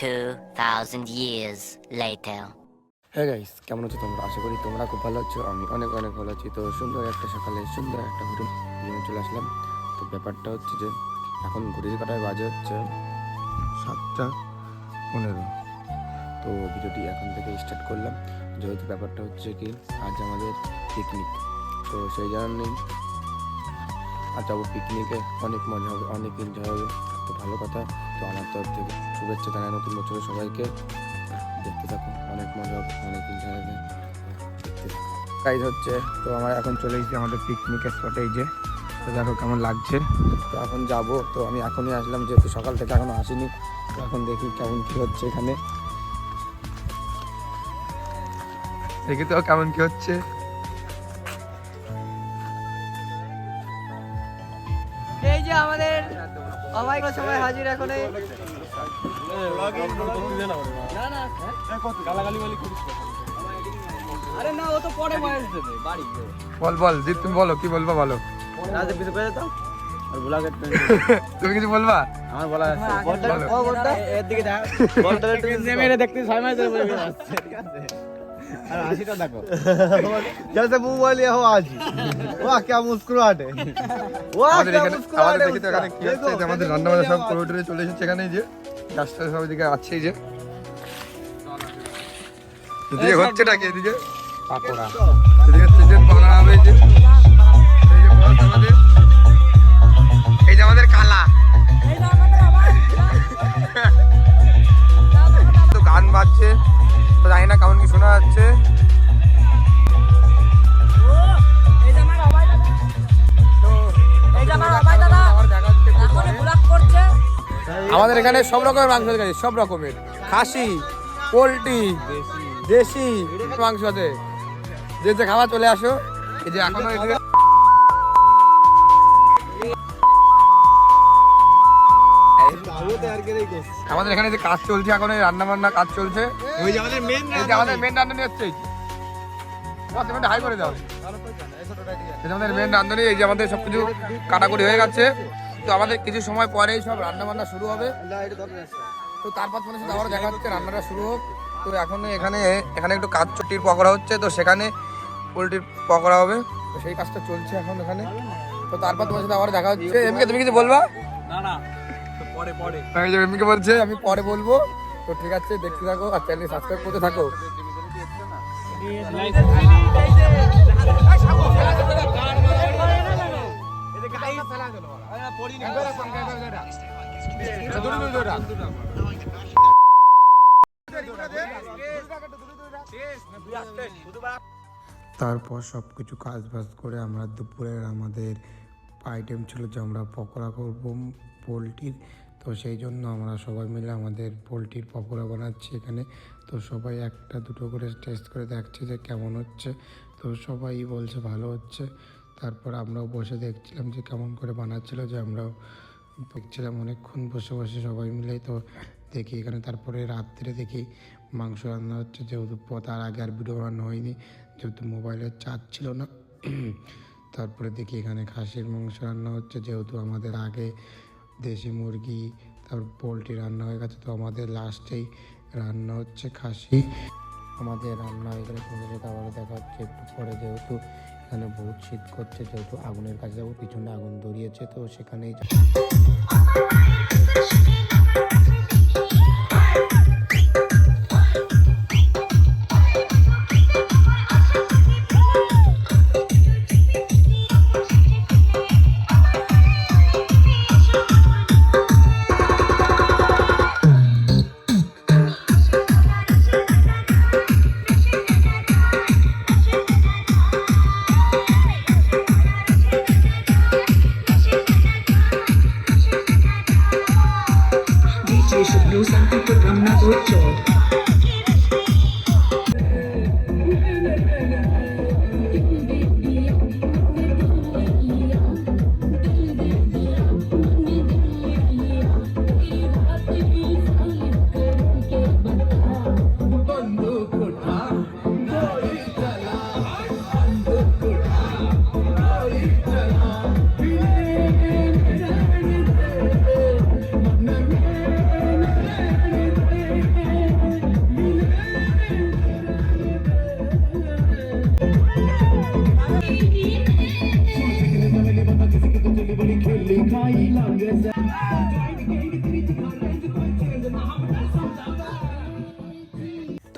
Two thousand years later. হ্যাঁ guys কেমন আছো তোমরা? আশা করি তোমরা খুব ভালো আছো, আমি অনেক অনেক ভালো আছি। তো সুন্দর একটা সকালে সুন্দর একটা ভিডিও নিয়ে চলে আসলাম। তো ব্যাপারটা হচ্ছে যে, এখন ঘড়ির কাটায় বাজে হচ্ছে সাতটা পনেরো। তো ভিডিওটি এখন থেকে স্টার্ট করলাম। যেহেতু ব্যাপারটা হচ্ছে কি, আজ আমাদের পিকনিক তো সেই জন্যই আজ যাব পিকনিকে অনেক মজা হবে, অনেক এনজয় হবে। তো ভালো কথা। তো আমার তরফ থেকে শুভেচ্ছা জানাই নতুন বছরের সবাইকে। দেখতে থাকো অনেক মজা হবে, অনেক এনজয় হবে। কাজ হচ্ছে, তো আমরা এখন চলে এসেছি আমাদের পিকনিকের স্পটে এই যে। তো দেখো কেমন লাগছে। তো এখন যাব। তো আমি এখনই আসলাম, যেহেতু সকাল থেকে এখনও আসিনি। তো এখন দেখি কেমন কী হচ্ছে এখানে। দেখি তো কেমন কী হচ্ছে। যে আমাদের অমায়িক সবাই হাজির এখন এই না না আরে না ও তো পরে বয়স দেবে বাড়ি বল বল জিৎ তুমি বলো কি বলবা বলো? রাতে পিছু করে তো। তুমি কিছু বলবা? আমার বলা আছে। বলটা এর দিকে দেখ। বলটা নেমে দেখতে ছয় মাস ধরে ঠিক আছে। जैसे मुंह वाली हो आज वाह क्या मुस्कुराहट है वाह আমাদের क्या এখানে मुस्कुराहट আমাদের है দেখি তো उसका। এখানে কি হচ্ছে যে আমাদের রান্না বান্না সব করে উঠে চলে এসেছে এখানে এই যে গাছটা সব এদিকে আছে এই যে এদিকে হচ্ছেটা কি এদিকে পাকোড়া এদিকে চিকেন পাকোড়া হবে এই যে এই যে বস আমাদের এই যে আমাদের কালা তো গান বাজছে তো জানি না কেমন কি শোনা যাচ্ছে। আমাদের এখানে সব রকমের মাংস আছে সব রকমের। খাসি পোলট্রি দেশি। মাংস আছে। যে যে খাবার চলে আসো এই যে এখনও আমাদের এখানে যে কাজ চলছে এখন রান্না বান্না কাজ চলছে। ওই যে আমাদের মেন এই যে আমাদের মেন রাঁধুনি হচ্ছে এই যে। বাহ, তুমি একটা হাই করে দাও। আমাদের মেন রাঁধুনি এই যে আমাদের সবকিছু কাটাকুটি হয়ে গেছে। তো আমাদের কিছু সময় পরেই সব রান্না বান্না শুরু হবে। তো তারপর তোমাদের সাথে আবার দেখা হচ্ছে রান্নাটা শুরু হোক। তো এখন এখানে এখানে একটু কাজ চুটির পকোড়া হচ্ছে তো সেখানে পোলট্রির পকোড়া হবে। তো সেই কাজটা চলছে এখন এখানে। তো তারপর তোমার সাথে আবার দেখা হচ্ছে। এমকে তুমি কিছু বলবা? না না। পরে পরে। এই বলছে আমি পরে বলব। তো ঠিক আছে দেখতে থাকো আর চ্যানেল সাবস্ক্রাইব করতে থাকো। তারপর সব কিছু কাজ বাজ করে আমরা দুপুরের আমাদের আইটেম ছিল যে আমরা পকোড়া করব পোলট্রির তো সেই জন্য আমরা সবাই মিলে আমাদের পোলট্রির পকোড়া বানাচ্ছি এখানে। তো সবাই একটা দুটো করে টেস্ট করে দেখছে যে কেমন হচ্ছে। তো সবাই বলছে ভালো হচ্ছে। তারপর আমরাও বসে দেখছিলাম যে কেমন করে বানাচ্ছিল যে আমরাও দেখছিলাম অনেকক্ষণ বসে বসে সবাই মিলে। তো দেখি এখানে তারপরে রাত্রে দেখি মাংস রান্না হচ্ছে, যেহেতু তার আগে আর ভিডিও বানানো হয়নি, যেহেতু মোবাইলের চার্জ ছিল না। তারপরে দেখি এখানে খাসির মাংস রান্না হচ্ছে, যেহেতু আমাদের আগে দেশি মুরগি, তারপর পোলট্রি রান্না হয়ে গেছে। তো আমাদের লাস্টেই রান্না হচ্ছে খাসি। আমাদের রান্না হয়ে গেলে তোমাদের সাথে দেখা হচ্ছে একটু পরে যেহেতু এখানে বহুত শীত করছে, যেহেতু আগুনের কাছে যাব, পিছনে আগুন ধরিয়েছে, তো সেখানেই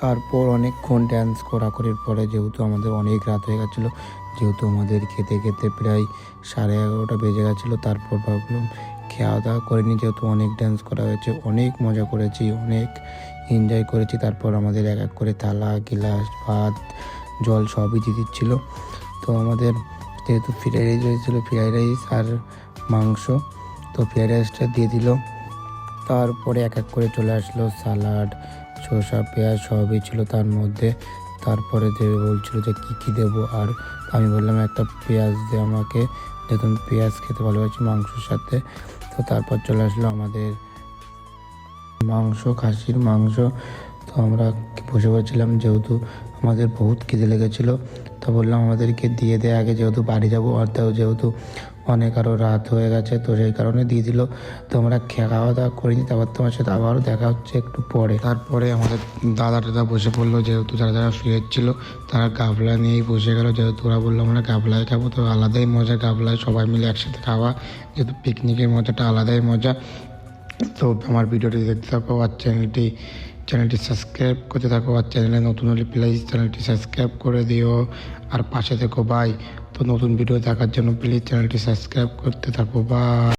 তারপর অনেকক্ষণ ড্যান্স করাকরির পরে যেহেতু আমাদের অনেক রাত হয়ে গেছিল, যেহেতু আমাদের খেতে খেতে প্রায় সাড়ে এগারোটা বেজে গেছিল, তারপর ভাবলাম খাওয়া দাওয়া করিনি যেহেতু অনেক ড্যান্স করা হয়েছে, অনেক মজা করেছি, অনেক এনজয় করেছি। তারপর আমাদের এক এক করে থালা, গিলাস, ভাত, জল সবই দিয়ে দিচ্ছিল। তো আমাদের যেহেতু ফ্রাইড রাইস হয়েছিলো ফ্রাইড রাইস আর মাংস তো ফ্রাইড রাইসটা দিয়ে দিল। তারপরে এক এক করে চলে আসলো সালাড শসা, পেঁয়াজ সবই ছিল তার মধ্যে। তারপরে দেবে বলছিল যে কী কী দেবো আর আমি বললাম একটা পেঁয়াজ দে আমাকে। যেহেতু পেঁয়াজ খেতে ভালোবাসি মাংসর সাথে। তো তারপর চলে আসলো আমাদের মাংস, খাসির মাংস। তো আমরা বসে পড়েছিলাম যেহেতু আমাদের বহুত খিদে লেগেছিলো। তো বললাম আমাদেরকে দিয়ে দেয় আগে যেহেতু বাড়ি যাব তাও যেহেতু অনেক আরও রাত হয়ে গেছে, তো সেই কারণে দিয়ে দিল। তো আমরা খে- খাওয়া দাওয়া করিনি তারপর তোমার সাথে আবারও দেখা হচ্ছে একটু পরে। তারপরে আমাদের দাদা টাদা বসে পড়ল যেহেতু যারা যারা শুয়েছিল তারা গাবলা নিয়েই বসে গেল। যেহেতু ওরা বলল, আমরা গাবলায় খাব, তো আলাদাই মজা, গাবলায় সবাই মিলে একসাথে খাওয়া যেহেতু পিকনিকের মজাটা আলাদাই মজা। তো আমার ভিডিওটি দেখতে থাকো, আর চ্যানেলটি চ্যানেলটি সাবস্ক্রাইব করতে থাকো, আর চ্যানেলে নতুন হলে প্লিজ চ্যানেলটি সাবস্ক্রাইব করে দিও। আর পাশে থেকো বাই তো নতুন ভিডিও দেখার জন্য প্লিজ চ্যানেলটি সাবস্ক্রাইব করতে থাকো। বাই